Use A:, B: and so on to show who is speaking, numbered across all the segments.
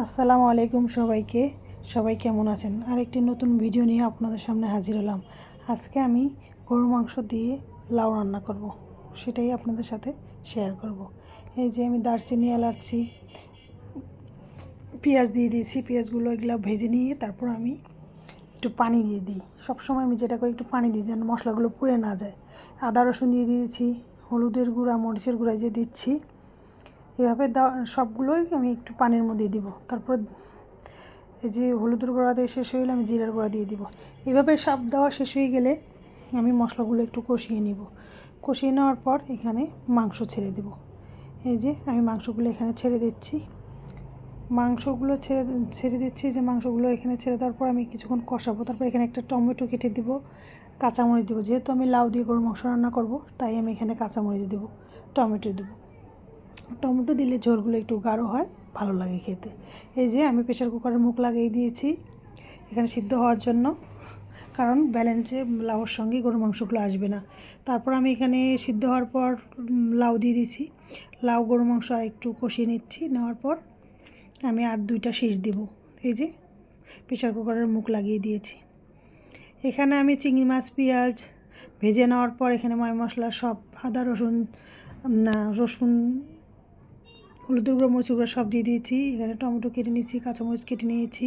A: আসসালামু আলাইকুম সবাইকে। সবাই কেমন আছেন? আর একটি নতুন ভিডিও নিয়ে আপনাদের সামনে হাজির হলাম। আজকে আমি গরু মাংস দিয়ে লাউ রান্না করব। সেটাই আপনাদের সাথে শেয়ার করব। এই যে আমি দারচিনি এলাচ্ছি পেঁয়াজ দিয়ে দিয়েছি। পেঁয়াজগুলো এগুলো ভেজে নিয়ে তারপর আমি একটু পানি দিয়ে দিই। সবসময় আমি যেটা করি একটু পানি দিই যেন মশলাগুলো পুড়ে না যায়। আদা রসুন দিয়ে দিয়েছি, হলুদের গুঁড়া, মরিচের গুঁড়া যে দিচ্ছি এভাবে সবগুলোই আমি একটু পানির মধ্যে দিব। তারপর এই যে হলুদের গুঁড়া দিয়ে শেষ হয়ে গেলে আমি জিরার গুঁড়া দিয়ে দিব। এভাবে সব দেওয়া শেষ হয়ে গেলে আমি মশলাগুলো একটু কষিয়ে নিব। কষিয়ে নেওয়ার পর এখানে মাংস ছেড়ে দেব। এই যে আমি মাংসগুলো এখানে ছেড়ে দিচ্ছি। মাংসগুলো ছেড়ে ছেড়ে দিচ্ছি। যে মাংসগুলো এখানে ছেড়ে দেওয়ার পর আমি কিছুক্ষণ কষাবো। তারপর এখানে একটা টমেটো কেটে দিব। কাঁচামরিচ দেবো। যেহেতু আমি লাউ দিয়ে গরু মাংস রান্না করব, তাই আমি এখানে কাঁচামরিচ দেবো, টমেটো দেবো। টমেটো দিলে ঝোলগুলো একটু গাঢ় হয়, ভালো লাগে খেতে। এই যে আমি প্রেশার কুকারের মুখ লাগিয়ে দিয়েছি, এখানে সিদ্ধ হওয়ার জন্য। কারণ ব্যালেন্সে লাউর সঙ্গে গরু মাংসগুলো আসবে না। তারপর আমি এখানে সিদ্ধ হওয়ার পর লাউ দিয়ে দিয়েছি। লাউ গরু মাংস আর একটু কষিয়ে নিচ্ছি। নেওয়ার পর আমি আর দুইটা শীষ দেব। এই যে প্রেশার কুকারের মুখ লাগিয়ে দিয়েছি। এখানে আমি চিংড়ি মাছ, পেঁয়াজ ভেজে নেওয়ার পর এখানে ময় মশলা, সব আদা, রসুন রসুন হলুদের গুঁড়ো, মরিচ, গুঁড়ো সব দিয়ে দিয়েছি। এখানে টমেটো কেটে নিয়েছি, কাঁচামরিচ কেটে নিয়েছি।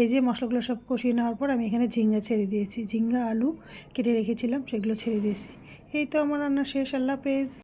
A: এই যে মশলাগুলো সব কষিয়ে নেওয়ার পর আমি এখানে ঝিঙ্গা ছেড়ে দিয়েছি। ঝিঙ্গা, আলু কেটে রেখেছিলাম, সেগুলো ছেড়ে দিয়েছি। এই তো আমার রান্না শেষ, আল্লাহ পেজ